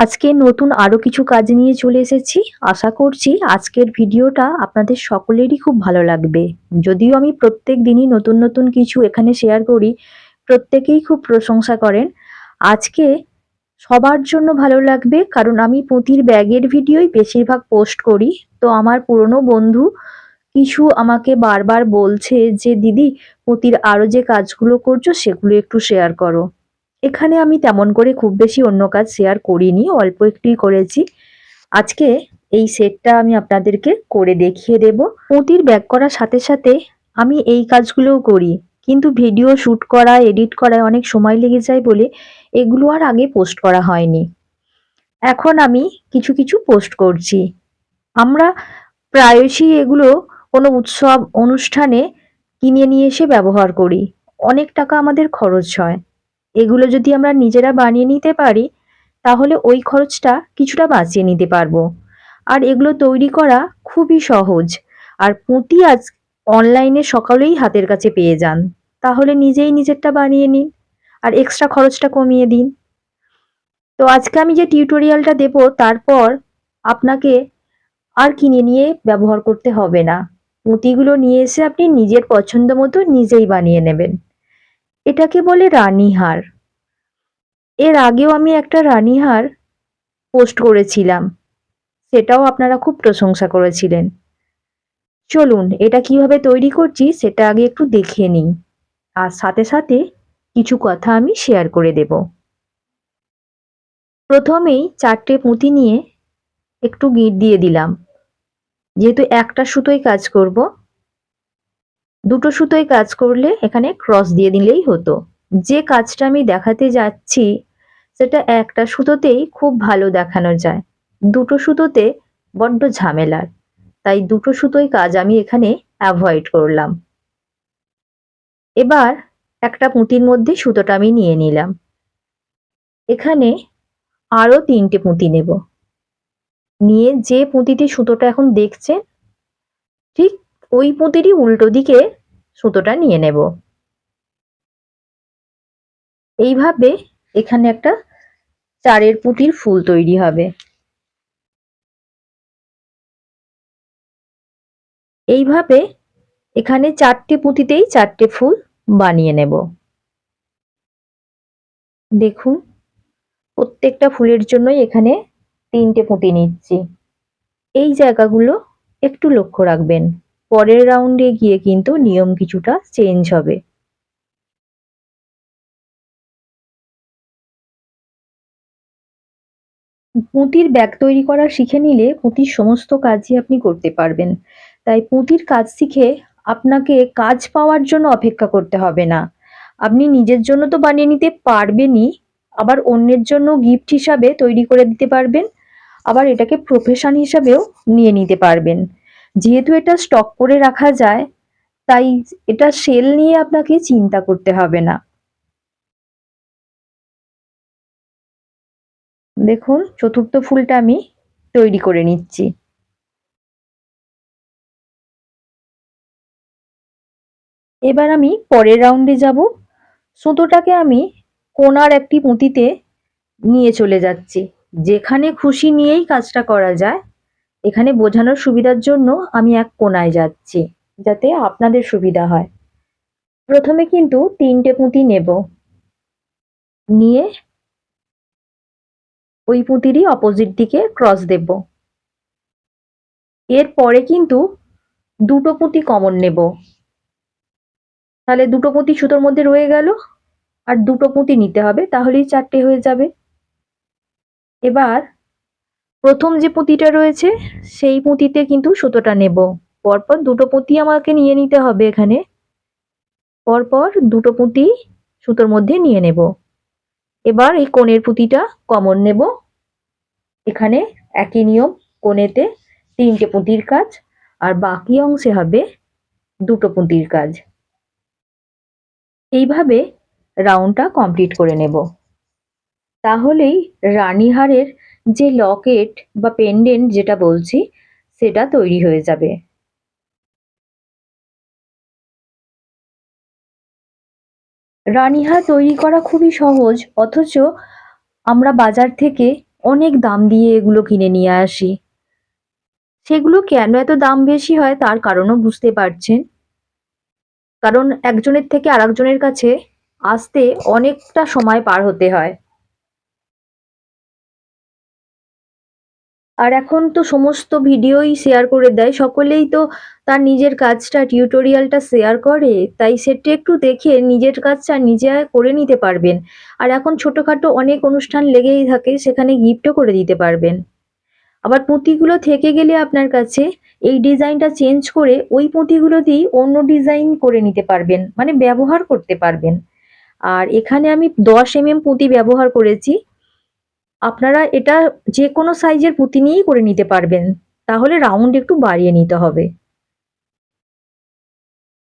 আজকে নতুন আরও কিছু কাজ নিয়ে চলে এসেছি। আশা করছি আজকের ভিডিওটা আপনাদের সকলেরই খুব ভালো লাগবে। যদিও আমি প্রত্যেক দিনই নতুন নতুন কিছু এখানে শেয়ার করি, প্রত্যেকেই খুব প্রশংসা করেন। আজকে সবার জন্য ভালো লাগবে, কারণ আমি পুঁতির ব্যাগের ভিডিওই বেশিরভাগ পোস্ট করি। তো আমার পুরনো বন্ধু কিছু আমাকে বারবার বলছে যে, দিদি, পুঁতির আরও যে কাজগুলো করছ, সেগুলো একটু শেয়ার করো। এখানে আমি তেমন করে খুব বেশি অন্য কাজ শেয়ার করিনি, অল্প একটুই করেছি। আজকে এই সেটটা আমি আপনাদেরকে করে দেখিয়ে দেব। পুঁতির ব্যাক করার সাথে সাথে আমি এই কাজগুলোও করি। কিন্তু ভিডিও শ্যুট করা এডিট করায় অনেক সময় লেগে যায় বলে এগুলো আর আগে পোস্ট করা হয়নি। এখন আমি কিছু কিছু পোস্ট করছি। আমরা প্রায়শই এগুলো কোনো উৎসব, অনুষ্ঠানে কিনে নিয়ে এসে ব্যবহার করি। অনেক টাকা আমাদের খরচ হয়। এগুলো যদি আমরা নিজেরা বানিয়ে নিতে পারি, তাহলে ওই খরচটা কিছুটা বাঁচিয়ে নিতে পারব। আর এগুলো তৈরি করা খুবই সহজ। আর পুঁতি আজ অনলাইনে সকালেই হাতের কাছে পেয়ে যান। তাহলে নিজেই নিজেরটা বানিয়ে নিন। আর এক্সট্রা খরচটা কমিয়ে দিন। তো আজকে আমি যে টিউটোরিয়ালটা দেব, তারপর আপনাকে আর কিনে নিয়ে ব্যবহার করতে হবে না। পুঁতিগুলো নিয়ে এসে আপনি নিজের পছন্দ মতো নিজেই বানিয়ে নেবেন। এটাকে বলে রানীহার। এর আগেও আমি একটা রানীহার পোস্ট করেছিলাম। সেটাও আপনারা খুব প্রশংসা করেছিলেন। চলুন, এটা কীভাবে তৈরি করছি সেটা আগে একটু দেখে নিই। আর সাথে সাথে কিছু কথা আমি শেয়ার করে দেব। প্রথমেই চারটে পুঁতি নিয়ে একটু গিট দিয়ে দিলাম। যেহেতু একটা সুতোয় কাজ করব দুটো সুতোয় কাজ করলে এখানে ক্রস দিয়ে দিলেই হতো। যে কাজটা আমি দেখাতে যাচ্ছি, সেটা একটা সুতোতেই খুব ভালো দেখানো যায়। দুটো সুতোতে বড্ড ঝামেলার। তাই দুটো সুতোই কাজ আমি এখানে অ্যাভয়েড করলাম। এবার একটা পুঁতির মধ্যে সুতোটা আমি নিয়ে নিলাম। এখানে আরও তিনটে পুঁতি নেব। নিয়ে যে পুঁতিতে সুতোটা এখন দেখছেন, ঠিক ওই পুঁতিরই উল্টো দিকে সুতোটা নিয়ে নেব। এইভাবে এখানে একটা চারের পুঁতির ফুল তৈরি হবে। এইভাবে এখানে চারটে পুঁতিতেই চারটে ফুল বানিয়ে নেব। দেখুন, প্রত্যেকটা ফুলের জন্যই এখানে তিনটে পুঁতি নিচ্ছি। এই জায়গাগুলো একটু লক্ষ্য রাখবেন। পরের রাউন্ডে গিয়ে কিন্তু নিয়ম কিছুটা চেঞ্জ হবে। পুঁতির ব্যাগ তৈরি করা শিখে নিলে পুঁতির সমস্ত কাজই আপনি করতে পারবেন। তাই পুঁতির কাজ শিখে আপনাকে কাজ পাওয়ার জন্য অপেক্ষা করতে হবে না। আপনি নিজের জন্য তো বানিয়ে নিতে পারবেনই, আবার অন্যের জন্য গিফট হিসাবে তৈরি করে দিতে পারবেন, আবার এটাকে প্রফেশন হিসাবেও নিয়ে নিতে পারবেন। যেহেতু এটা স্টক করে রাখা যায়, তাই এটা সেল নিয়ে আপনাকে চিন্তা করতে হবে না। দেখুন, চতুর্থ ফুলটা আমি তৈরি করে নিচ্ছি। এবার আমি পরের রাউন্ডে যাব। সুতোটাকে আমি কোনার একটি পুঁতিতে নিয়ে চলে যাচ্ছি। যেখানে খুশি নিয়েই কাজটা করা যায়। এখানে বোঝানোর সুবিধার জন্য আমি এক কোনায় যাচ্ছি, যাতে আপনাদের সুবিধা হয়। প্রথমে কিন্তু তিনটে পুঁতি নেব। নিয়ে ওই পুঁতিরই অপোজিট দিকে ক্রস দেব। এরপরে কিন্তু দুটো পুঁতি কমন নেব। তাহলে দুটো পুঁতি সুতোর মধ্যে রয়ে গেল, আর দুটো পুঁতি নিতে হবে, তাহলেই চারটে হয়ে যাবে। এবার প্রথম যে পুঁতিটা রয়েছে, সেই পুঁতিতে কিন্তু সুতোটা নেব। পরপর দুটো পুঁতি আমাকে নিয়ে নিতে হবে এখানে। পরপর দুটো পুঁতি সুতোর মধ্যে নিয়ে নেব। এবার এই কোণের পুঁতিটা কমন নেব। এখানে একই নিয়ম, কোণেতে তিনটে পুঁতির কাজ, আর বাকি অংশে হবে দুটো পুঁতির কাজ। এইভাবে রাউন্ডটা কমপ্লিট করে নেব। তাহলেই রানীহারের যে লকেট বা পেন্ডেন্ট যেটা বলছি, সেটা তৈরি হয়ে যাবে। রানীহার তৈরি করা খুবই সহজ, অথচ আমরা বাজার থেকে অনেক দাম দিয়ে এগুলো কিনে নিয়ে আসি। সেগুলো কেন এত দাম বেশি হয় তার কারণও বুঝতে পারছেন? কারণ একজনের থেকে আরেকজনের কাছে আসতে অনেকটা সময় পার হতে হয়। আর এখন তো সমস্ত ভিডিওই শেয়ার করে দেয়। সকলেই তো তার নিজের কাজটা টিউটোরিয়ালটা শেয়ার করে। তাই সেটা একটু দেখে নিজের কাজটা নিজে করে নিতে পারবেন। আর এখন ছোটোখাটো অনেক অনুষ্ঠান লেগেই থাকে, সেখানে গিফটও করে দিতে পারবেন। আবার পুঁতিগুলো থেকে গেলে আপনার কাছে এই ডিজাইনটা চেঞ্জ করে ওই পুঁতিগুলো দিয়েই অন্য ডিজাইন করে নিতে পারবেন। মানে ব্যবহার করতে পারবেন। আর এখানে আমি দশ এম এম পুঁতি ব্যবহার করেছি। আপনারা এটা যে কোনো সাইজের পুঁতি নিয়েই করে নিতে পারবেন। তাহলে রাউন্ড একটু বাড়িয়ে নিতে হবে।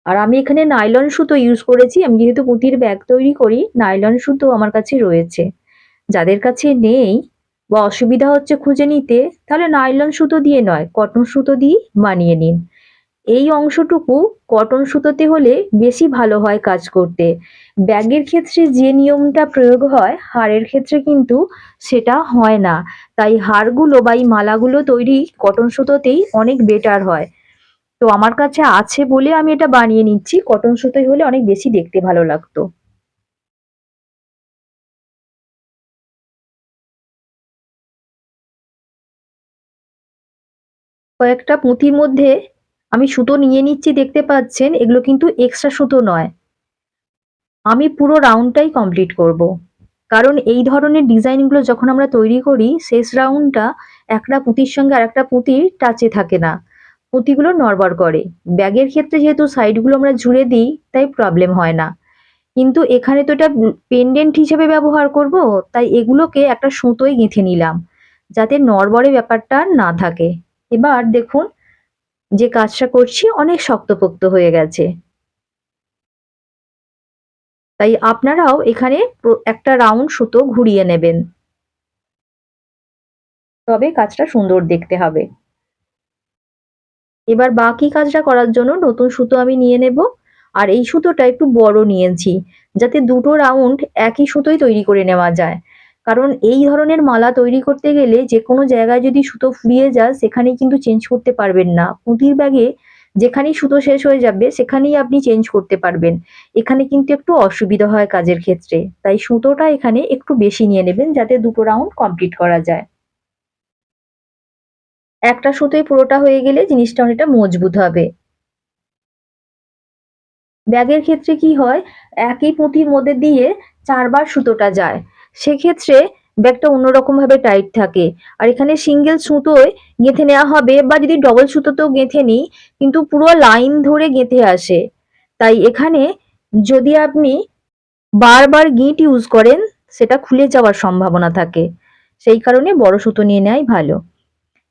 আর আমি এখানে নাইলন সুতো ইউজ করেছি। আমি যেহেতু পুঁতির ব্যাগ তৈরি করি, নাইলন সুতো আমার কাছে রয়েছে। যাদের কাছে নেই বা অসুবিধা হচ্ছে খুঁজে নিতে, তাহলে নাইলন সুতো দিয়ে নয়, কটন সুতো দিয়ে বানিয়ে নিন। এই অংশটুকু কটন সুতোতে হলে বেশি ভালো হয় কাজ করতে। ব্যাগের ক্ষেত্রে যে নিয়মটা প্রয়োগ হয় হাড়ের ক্ষেত্রে কিন্তু সেটা হয় না। তাই হাড়গুলো বা এই মালাগুলো তৈরি কটন সুতোতেই অনেক বেটার হয়। তো আমার কাছে আছে বলে আমি এটা বানিয়ে নিচ্ছি। কটন সুতোই হলে অনেক বেশি দেখতে ভালো লাগতো। কয়েকটা পুঁথির মধ্যে আমি সুতো নিয়ে নিচ্ছি, দেখতে পাচ্ছেন, এগুলো কিন্তু এক্সট্রা সুতো নয়। আমি পুরো রাউন্ডটাই কমপ্লিট করব। কারণ এই ধরনের ডিজাইনগুলো যখন আমরা তৈরি করি, শেষ রাউন্ডটা একটা পুঁতির সঙ্গে আর একটা পুঁতির টাচে থাকে না। পুঁতিগুলো নড়বড় করে। ব্যাগের ক্ষেত্রে যেহেতু সাইডগুলো আমরা জুড়ে দিই, তাই প্রবলেম হয় না। কিন্তু এখানে তো এটা পেন্ডেন্ট হিসেবে ব্যবহার করব, তাই এগুলোকে একটা সুতোয় গেঁথে নিলাম, যাতে নড়বড়ে ব্যাপারটা না থাকে। এবার দেখুন যে কাজটা করছি অনেক শক্তপোক্ত হয়ে গেছে। তাই আপনারাও এখানে একটা রাউন্ড সুতো ঘুরিয়ে নেবেন। তবে কাজটা সুন্দর দেখতে হবে। এবার বাকি কাজটা করার জন্য নতুন সুতো আমি নিয়ে নেব। আর এই সুতোটা একটু বড় নিয়েছি, যাতে দুটো রাউন্ড একই সুতোই তৈরি করে নেওয়া যায়। কারণ এই ধরনের মালা তৈরি করতে গেলে যে কোনো জায়গায় যদি সুতো ফুরিয়ে যায় সেখানে কিন্তু চেঞ্জ করতে পারবেন না। পুঁতির ব্যাগে যেখানেই সুতো শেষ হয়ে যাবে, সেখানেই আপনি চেঞ্জ করতে পারবেন। এখানে কিন্তু একটু অসুবিধা হয় কাজের ক্ষেত্রে। তাই সুতোটা এখানে একটু বেশি নিয়ে নেবেন, যাতে দুটো রাউন্ড কমপ্লিট করা যায়। একটা সুতোয় পুরোটা হয়ে গেলে জিনিসটা অনেকটা মজবুত হবে। ব্যাগের ক্ষেত্রে কি হয়, একই পুঁতির মধ্যে দিয়ে চারবার সুতোটা যায়। সেক্ষেত্রে ব্যাগটা অন্যরকম ভাবে টাইট থাকে। আর এখানে সিঙ্গেল সুতোয় গেঁথে নেওয়া হবে, বা যদি ডবল সুতোতেও গেঁথে নিই, কিন্তু পুরো লাইন ধরে গেঁথে আসে। তাই এখানে যদি আপনি বারবার গিঁট ইউজ করেন, সেটা খুলে যাওয়ার সম্ভাবনা থাকে। সেই কারণে বড় সুতো নিয়ে নেওয়াই ভালো।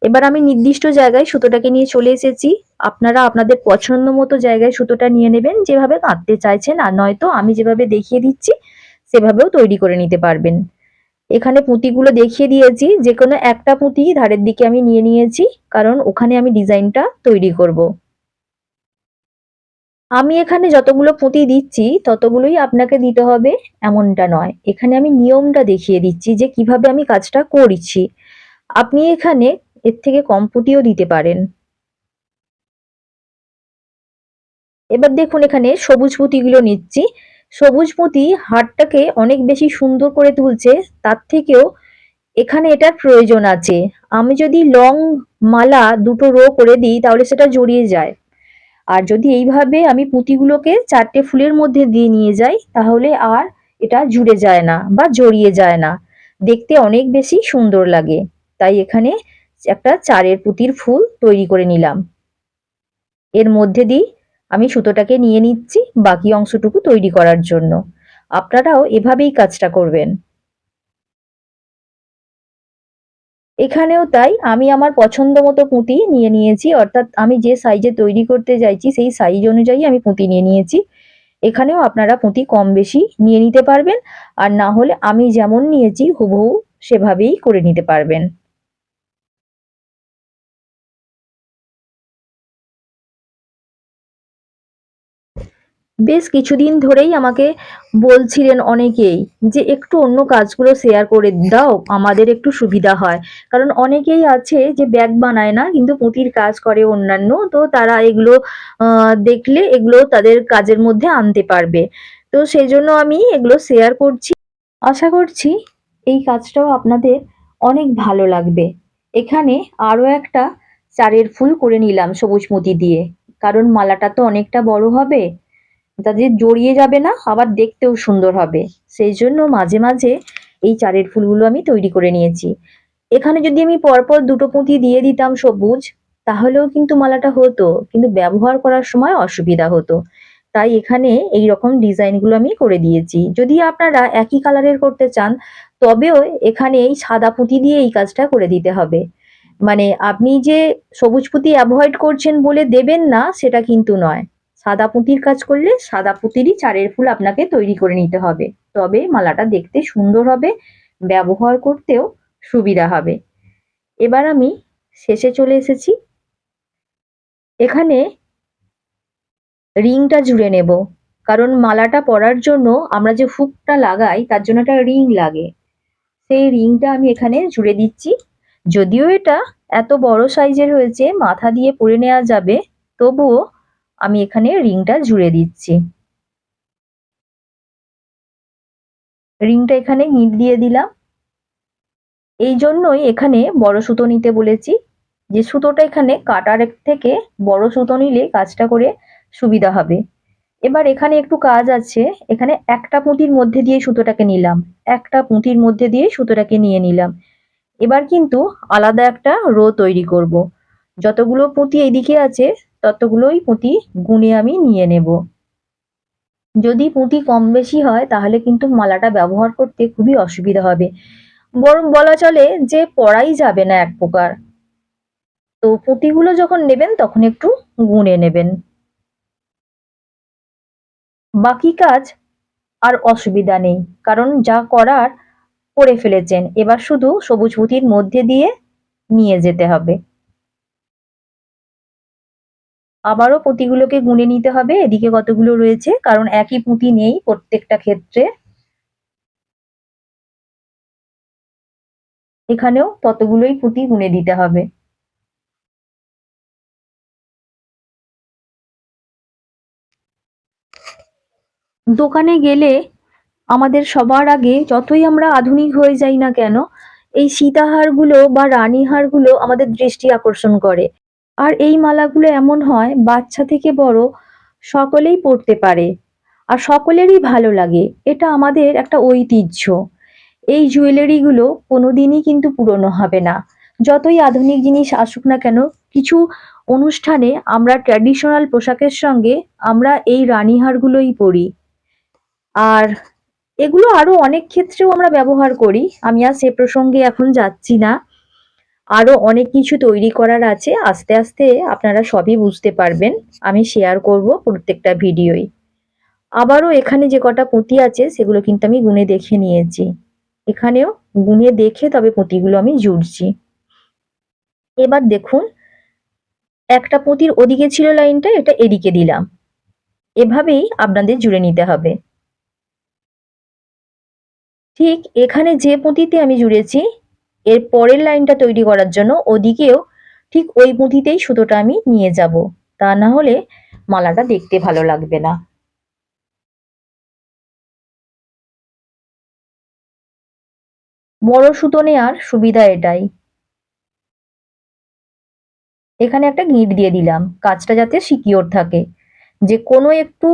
এবার আমি নির্দিষ্ট জায়গায় সুতোটাকে নিয়ে চলে এসেছি। আপনারা আপনাদের পছন্দ মতো জায়গায় সুতোটা নিয়ে নেবেন, যেভাবে কাঁদতে চাইছেন, আর নয়তো আমি যেভাবে দেখিয়ে দিচ্ছি সেভাবেও তৈরি করে নিতে পারবেন। এখানে পুঁতিগুলো দেখিয়ে দিয়েছি যে কোনো একটা পুঁতি ধারের দিকে আমি নিয়ে নিয়েছি, কারণ ওখানে আমি ডিজাইনটা তৈরি করব। আমি এখানে যতগুলো পুঁতি দিচ্ছি, ততগুলোই আপনাকে দিতে হবে, এমনটা নয়। এখানে আমি নিয়মটা দেখিয়ে দিচ্ছি যে কীভাবে আমি কাজটা করছি। আপনি এখানে এর থেকে কম পুঁতিও দিতে পারেন। এবার দেখুন এখানে সবুজ পুঁতিগুলো নিচ্ছি। সবুজ পুঁতি হারটাকে অনেক বেশি সুন্দর করে তুলছে, তার থেকেও এখানে এটার প্রয়োজন আছে। আমি যদি লং মালা দুটো রো করে দিই, তাহলে সেটা জড়িয়ে যায়। আর যদি এইভাবে আমি পুঁতিগুলোকে চারটে ফুলের মধ্যে দিয়ে নিয়ে যাই, তাহলে আর এটা জুড়ে যায় না বা জড়িয়ে যায় না। দেখতে অনেক বেশি সুন্দর লাগে। তাই এখানে একটা চারের পুঁতির ফুল তৈরি করে নিলাম। এর মধ্যে দিয়ে আমি সুতোটাকে নিয়ে নিচ্ছি বাকি অংশটুকু তৈরি করার জন্য। আপনারাও এভাবেই কাজটা করবেন। এখানেও তাই আমি আমার পছন্দ মতো পুঁতি নিয়ে নিয়েছি, অর্থাৎ আমি যে সাইজে তৈরি করতে চাইছি সেই সাইজ অনুযায়ী আমি পুঁতি নিয়ে নিয়েছি। এখানেও আপনারা পুঁতি কম বেশি নিয়ে নিতে পারবেন, আর না হলে আমি যেমন নিয়েছি হুবহু সেভাবেই করে নিতে পারবেন। বেশ কিছুদিন ধরেই আমাকে বলছিলেন অনেকেই যে একটু অন্য কাজগুলো শেয়ার করে দাও, আমাদের একটু সুবিধা হয়। কারণ অনেকেই আছে যে ব্যাগ বানায় না, কিন্তু পুঁতির কাজ করে অন্যান্য, তো তারা এগুলো দেখলে এগুলো তাদের কাজের মধ্যে আনতে পারবে। তো সেই জন্য আমি এগুলো শেয়ার করছি। আশা করছি এই কাজটাও আপনাদের অনেক ভালো লাগবে। এখানে আরও একটা চারের ফুল করে নিলাম সবুজ মতি দিয়ে। কারণ মালাটা তো অনেকটা বড় হবে। তাদের জড়িয়ে যাবে না, আবার দেখতেও সুন্দর হবে। সেই জন্য মাঝে মাঝে এই চারের ফুলগুলো আমি তৈরি করে নিয়েছি। এখানে যদি আমি পরপর দুটো পুঁতি দিয়ে দিতাম সবুজ, তাহলেও কিন্তু মালাটা হতো, কিন্তু ব্যবহার করার সময় অসুবিধা হতো। তাই এখানে এই রকম ডিজাইনগুলো আমি করে দিয়েছি। যদি আপনারা একই কালারের করতে চান, তবেও এখানে এই সাদা পুঁতি দিয়ে এই কাজটা করে দিতে হবে। মানে আপনি যে সবুজ পুঁতি অ্যাভয়েড করছেন বলে দেবেন না, সেটা কিন্তু নয়। সাদা পুঁতির কাজ করলে সাদা পুঁতিরই চারের ফুল আপনাকে তৈরি করে নিতে হবে। তবে মালাটা দেখতে সুন্দর হবে, ব্যবহার করতেও সুবিধা হবে। এবার আমি শেষে চলে এসেছি। এখানে রিংটা জুড়ে নেব। কারণ মালাটা পরার জন্য আমরা যে হুকটা লাগাই, তার জন্য একটা রিং লাগে। সেই রিংটা আমি এখানে জুড়ে দিচ্ছি। যদিও এটা এত বড় সাইজের হয়েছে, মাথা দিয়ে পরে নেওয়া যাবে, তবুও আমি এখানে রিংটা জুড়ে দিচ্ছি। রিংটা এখানে গিঁট দিয়ে দিলাম। এই জন্যই এখানে বড় সুতো নিতে বলেছি। যে সুতোটা এখানে কাটার থেকে বড় সুতো নিলে কাজটা করে সুবিধা হবে। এবার এখানে একটু কাজ আছে। এখানে একটা পুঁতির মধ্যে দিয়ে সুতোটাকে নিলাম। একটা পুঁতির মধ্যে দিয়ে সুতোটাকে নিয়ে নিলাম। এবার কিন্তু আলাদা একটা রো তৈরি করব। যতগুলো পুঁতি এইদিকে আছে ততগুলোই পুঁতি গুনে আমি নিয়ে নেব। যদি পুঁতি কম বেশি হয়, তাহলে কিন্তু মালাটা ব্যবহার করতে খুবই অসুবিধা হবে। বরং বলা চলে যে, পড়াই যাবে না এক প্রকার। তো পুঁতিগুলো যখন নেবেন, তখন একটু গুনে নেবেন। বাকি কাজ আর অসুবিধা নেই, কারণ যা করার করে ফেলেছেন। এবার শুধু সবুজ পুঁতির মধ্যে দিয়ে নিয়ে যেতে হবে। আবারও পুঁতিগুলোকে গুনে নিতে হবে। এদিকে কতগুলো রয়েছে? কারণ একই পুঁতি নেই প্রত্যেকটা ক্ষেত্রে। এখানেও ততগুলোই পুঁতি গুনে দিতে হবে। দোকানে গেলে আমাদের সবার আগে যতই আমরা আধুনিক হয়ে যাই না কেন, এই সীতাহারগুলো বা রানীহারগুলো আমাদের দৃষ্টি আকর্ষণ করে। আর এই মালাগুলো এমন হয়, বাচ্চা থেকে বড় সকলেই পড়তে পারে আর সকলেরই ভালো লাগে। এটা আমাদের একটা ঐতিহ্য। এই জুয়েলারিগুলো কোনোদিনই কিন্তু পুরনো হবে না। যতই আধুনিক জিনিস আসুক না কেন, কিছু অনুষ্ঠানে আমরা ট্র্যাডিশনাল পোশাকের সঙ্গে আমরা এই রানীহারগুলোই পরি। আর এগুলো আরও অনেক ক্ষেত্রেও আমরা ব্যবহার করি। আমি আর সে প্রসঙ্গে এখন যাচ্ছি না। আরও অনেক কিছু তৈরি করার আছে। আস্তে আস্তে আপনারা সবই বুঝতে পারবেন। আমি শেয়ার করব প্রত্যেকটা ভিডিওই আবারও এখানে যে কটা পুঁতি আছে, সেগুলো কিন্তু আমি গুনে দেখে নিয়েছি। এখানেও গুনে দেখে তবে পুঁতিগুলো আমি জুড়ছি। এবার দেখুন, একটা পুঁতির ওদিকে ছিল লাইনটা, এটা এদিকে দিলাম। এভাবেই আপনাদের জুড়ে নিতে হবে। ঠিক এখানে যে পুঁতিতে আমি জুড়েছি এর পরের লাইনটা তৈরি করার জন্য ওদিকেও ঠিক ওই পুঁতিতেই সুতোটা আমি নিয়ে যাব। তা না হলে মালাটা দেখতে ভালো লাগবে না। বড় সুতো নেওয়ার সুবিধা এটাই। এখানে একটা গিঁট দিয়ে দিলাম, কাজটা যাতে সিকিওর থাকে। যে কোনো একটু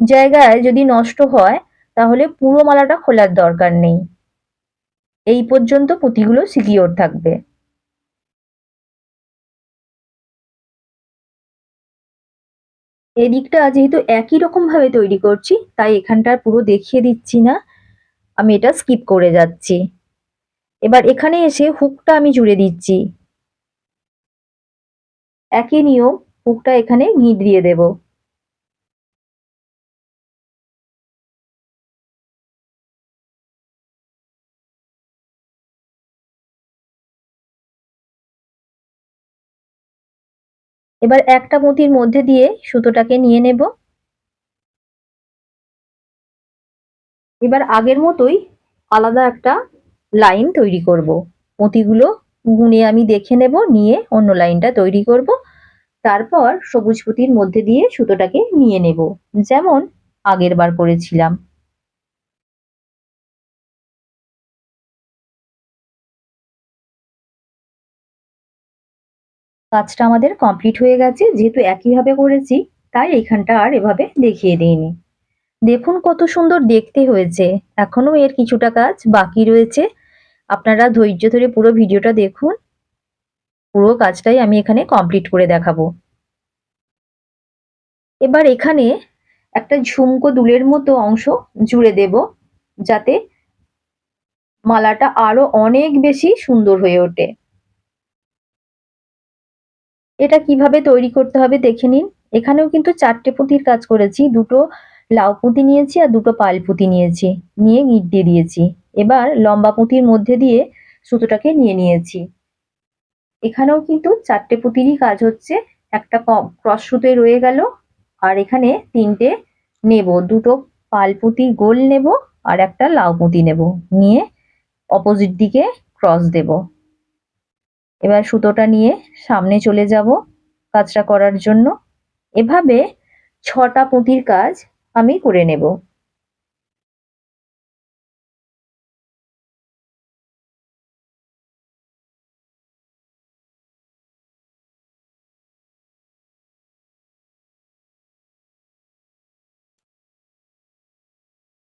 জায়গায় যদি নষ্ট হয়, তাহলে পুরো মালাটা খোলার দরকার নেই। এই পর্যন্ত পুঁতিগুলো সিকিওর থাকবে। এদিকটা যেহেতু একই রকম ভাবে তৈরি করছি, তাই এখানটার পুরো দেখিয়ে দিচ্ছি না। আমি এটা স্কিপ করে যাচ্ছি। এবার এখানে এসে হুকটা আমি জুড়ে দিচ্ছি। একই নিয়ম, হুকটা এখানে গিঁট দিয়ে দেবো। এবার একটা মতির মধ্যে দিয়ে সুতোটাকে নিয়ে নেব। এবার আগের মতোই আলাদা একটা লাইন তৈরি করব। মতিগুলো গুনে আমি দেখে নেব, নিয়ে অন্য লাইনটা তৈরি করব। তারপর সবুজ পুঁতির মধ্যে দিয়ে সুতোটাকে নিয়ে নেব, যেমন আগের বার করেছিলাম। কাজটা আমাদের কমপ্লিট হয়ে গেছে। যেহেতু একইভাবে করেছি, তাই এইখানটা আর এভাবে দেখিয়ে দিইনি। দেখুন কত সুন্দর দেখতে হয়েছে। এখনও এর কিছুটা কাজ বাকি রয়েছে। আপনারা ধৈর্য ধরে পুরো ভিডিওটা দেখুন। পুরো কাজটাই আমি এখানে কমপ্লিট করে দেখাবো। এবার এখানে একটা ঝুমকো দুলের মতো অংশ জুড়ে দেব, যাতে মালাটা আরও অনেক বেশি সুন্দর হয়ে ওঠে। এটা কীভাবে তৈরি করতে হবে দেখে নিন। এখানেও কিন্তু চারটে পুঁতির কাজ করেছি। দুটো লাউ পুঁতি নিয়েছি আর দুটো পাল পুঁতি নিয়েছি। নিয়ে গিট দিয়ে দিয়েছি। এবার লম্বা পুঁতির মধ্যে দিয়ে সুতোটাকে নিয়ে নিয়েছি। এখানেও কিন্তু চারটে পুঁতিরই কাজ হচ্ছে। একটা ক্রস সুতোয় রয়ে গেল। আর এখানে তিনটে নেব। দুটো পাল পুঁতি গোল নেব আর একটা লাউ পুঁতি নেব। নিয়ে অপোজিট দিকে ক্রস দেব। এবার সুতোটা নিয়ে সামনে চলে যাব কাজটা করার জন্য। এভাবে ছটা পুঁতির কাজ আমি করে নেব।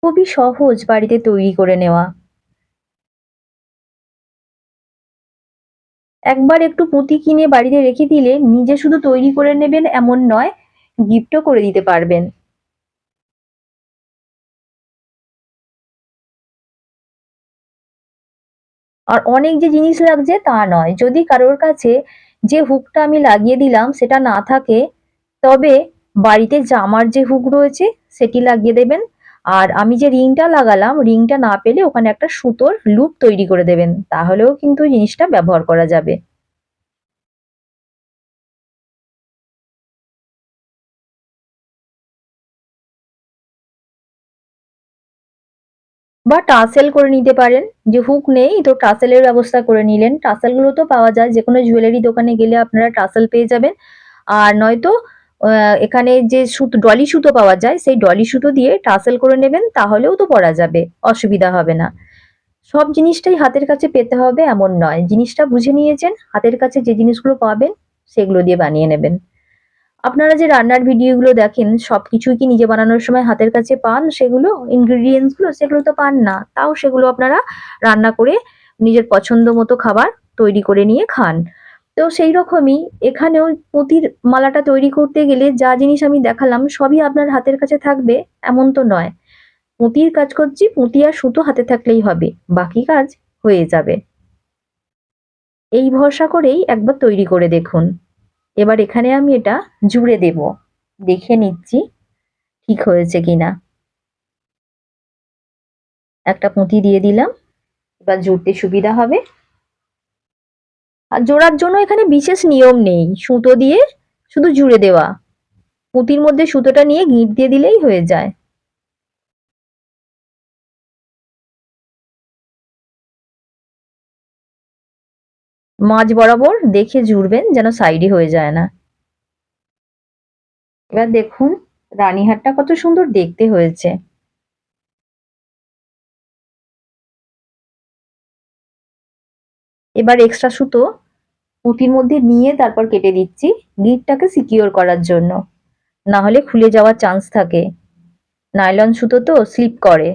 খুবই সহজ বাড়িতে তৈরি করে নেওয়া। একবার একটু পুঁতি কিনে বাড়িতে রেখে দিলে নিজে শুধু তৈরি করে নেবেন এমন নয়, গিফটও করে দিতে পারবেন। আর অনেক যে জিনিস লাগছে তা নয়, যদি কারোর কাছে যে হুকটা আমি লাগিয়ে দিলাম সেটা না থাকে, তবে বাড়িতে জামার যে হুক রয়েছে, সেটি লাগিয়ে দেবেন। আর আমি যে রিংটা লাগালাম, রিংটা না পেলে ওখানে একটা সুতোর লুপ তৈরি করে দেবেন, তাহলেও কিন্তু জিনিসটা ব্যবহার করা যাবে। বা টাসেল করে নিতে পারেন, যে হুক নেই, তো টাসেলের ব্যবস্থা করে নিলেন। টাসেলগুলো তো পাওয়া যায় যে কোনো জুয়েলারি দোকানে গেলে আপনারা টাসেল পেয়ে যাবেন। আর নয়তো এখানে যে সুতো, ডলি সুতো পাওয়া যায়, সেই ডলি সুতো দিয়ে টাসেল করে নেবেন, তাহলেও তো পরা যাবে, অসুবিধা হবে না। সব জিনিসটাই হাতের কাছে পেতে হবে, এমন নয়। জিনিসটা বুঝে নিয়েছেন, হাতের কাছে যে জিনিসগুলো পাবেন, সেগুলো দিয়ে বানিয়ে নেবেন। আপনারা যে রান্নার ভিডিওগুলো দেখেন সব কিছুই কি নিজে বানানোর সময় হাতের কাছে পান? সেগুলো ইনগ্রিডিয়েন্টসগুলো সেগুলো তো পান না। তাও সেগুলো আপনারা রান্না করে, নিজের পছন্দ মতো খাবার তৈরি করে নিয়ে খান। তো সেই রকমই এখানেও পুঁতির মালাটা তৈরি করতে গেলে যা জিনিস আমি দেখালাম সবই আপনার হাতের কাছে থাকবে, এমন তো নয়। পুঁতির কাজ করছি, পুঁতি আর সুতো হাতে থাকলেই হবে, বাকি কাজ হয়ে যাবে। এই ভরসা করেই একবার তৈরি করে দেখুন। এবার এখানে আমি এটা জুড়ে দেব। দেখে নিচ্ছি ঠিক হয়েছে কিনা। একটা পুঁতি দিয়ে দিলাম, এবার জুড়তে সুবিধা হবে। আর জোড়ার জন্য এখানে বিশেষ নিয়ম নেই। সুতো দিয়ে শুধু জুড়ে দেওয়া। পুঁতির মধ্যে সুতোটা নিয়ে গিঁট দিয়ে দিলেই হয়ে যায়। মাঝ বরাবর দেখে জুড়বেন যেন সাইডে হয়ে যায় না। এবার দেখুন, রানীহাটটা কত সুন্দর দেখতে হয়েছে। এবার এক্সট্রা সুতো পুঁতির মধ্যে নিয়ে তারপর কেটে দিচ্ছি গিটটাকে সিকিওর করার জন্য। না হলে খুলে যাওয়ার চান্স থাকে। নাইলন সুতো তো স্লিপ করে।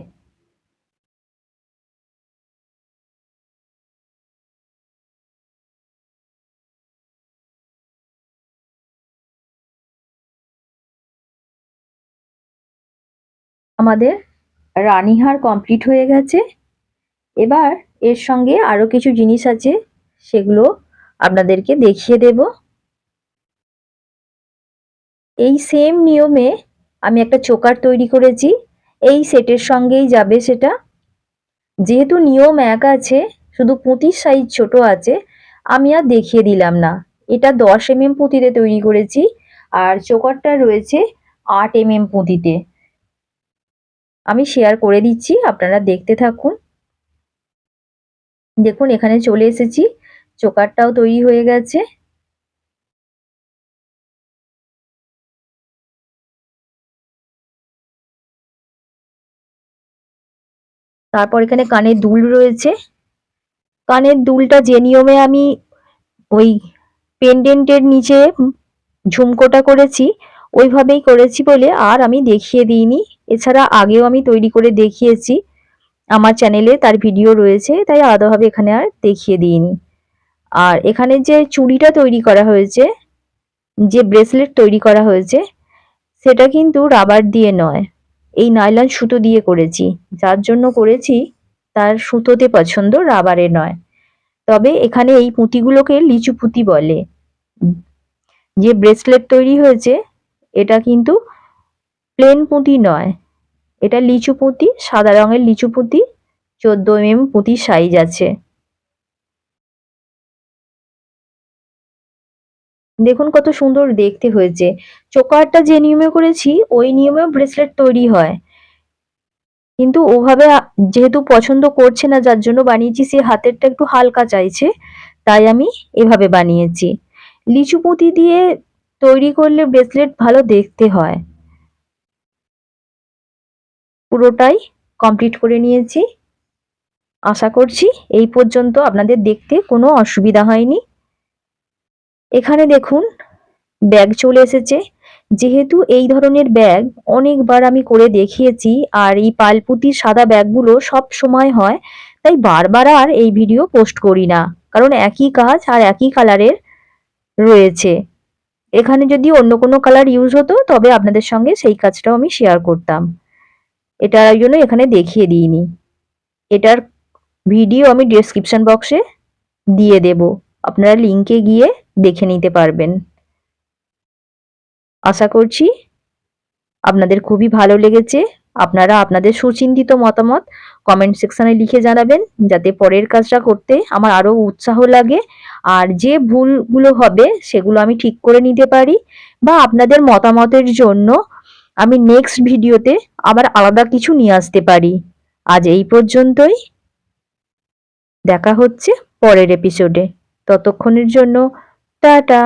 আমাদের রানীহার কমপ্লিট হয়ে গেছে। এবার এর সঙ্গে আরও কিছু জিনিস আছে, সেগুলো আপনাদেরকে দেখিয়ে দেব। এই সেম নিয়মে আমি একটা চোকার তৈরি করেছি, এই সেটের সঙ্গেই যাবে সেটা। যেহেতু নিয়ম এক আছে, শুধু পুঁতির সাইজ ছোট আছে, আমি আর দেখিয়ে দিলাম না। এটা দশ এম এম পুঁতিতে তৈরি করেছি, আর চোকারটা রয়েছে আট এম এম পুঁতিতে। আমি শেয়ার করে দিচ্ছি, আপনারা দেখতে থাকুন। দেখুন, এখানে চলে এসেছি। চোকারটাও তৈরি হয়ে গেছে। তারপর এখানে কানের দুল রয়েছে। কানের দুলটা যে নিয়মে আমি ওই পেন্ডেন্টের নিচে ঝুমকোটা করেছি, ওইভাবেই করেছি বলে আর আমি দেখিয়ে দিইনি। এছাড়া আগেও আমি তৈরি করে দেখিয়েছি। আমার চ্যানেলে তার ভিডিও রয়েছে, তাই আলাদাভাবে এখানে আর দেখিয়ে দিইনি। আর এখানে যে চুড়িটা তৈরি করা হয়েছে, যে ব্রেসলেট তৈরি করা হয়েছে, সেটা কিন্তু রাবার দিয়ে নয়। এই নাইলন সুতো দিয়ে করেছি, যার জন্য করেছি তার সুতোতে পছন্দ রাবারে নয়। তবে এখানে এই পুঁতিগুলোকে লিচু পুঁতি বলে। যে ব্রেসলেট তৈরি হয়েছে, এটা কিন্তু প্লেন পুঁতি নয়। এটা লিচু পুঁতি, সাদা রঙের লিচু পুঁতি, চোদ্দ এম পুঁতির সাইজ আছে। দেখুন কত সুন্দর দেখতে হয়েছে। চোকারটা যে নিয়মে করেছি, ওই নিয়মেও ব্রেসলেট তৈরি হয়। কিন্তু ওভাবে যেহেতু পছন্দ করছে না, যার জন্য বানিয়েছি, সে হাতেরটা একটু হালকা চাইছে, তাই আমি এভাবে বানিয়েছি। লিচু পুঁতি দিয়ে তৈরি করলে ব্রেসলেট ভালো দেখতে হয়। পুরোটাই কমপ্লিট করে নিয়েছি। আশা করছি এই পর্যন্ত আপনাদের দেখতে কোনো অসুবিধা হয়নি। এখানে দেখুন ব্যাগ চলে এসেছে। যেহেতু এই ধরনের ব্যাগ অনেকবার আমি করে দেখিয়েছি আর এই পালপুতির সাদা ব্যাগগুলো সব সময় হয়, তাই বারবার আর এই ভিডিও পোস্ট করি না। কারণ একই কাজ আর একই কালারের রয়েছে। এখানে যদি অন্য কোনো কালার ইউজ হতো, তবে আপনাদের সঙ্গে সেই কাজটাও আমি শেয়ার করতাম। এটার জন্য এখানে দেখিয়ে দিইনি। এটার ভিডিও আমি ডিসক্রিপশন বক্সে দিয়ে দেব। আপনারা লিঙ্কে গিয়ে দেখে নিতে পারবেন। আশা করছি আপনাদের খুবই ভালো লেগেছে। আপনারা আপনাদের সুচিন্তিত মতামত কমেন্ট সেকশনে লিখে জানাবেন, যাতে পরের কাজটা করতে আমার আরও উৎসাহ লাগে। আর যে ভুলগুলো হবে, সেগুলো আমি ঠিক করে নিতে পারি। বা আপনাদের মতামতের জন্য আমি নেক্সট ভিডিওতে আবার আলাদা কিছু নিয়ে আসতে পারি। আজ এই পর্যন্তই। দেখা হচ্ছে পরের এপিসোডে ততক্ষণের জন্য, টাটা।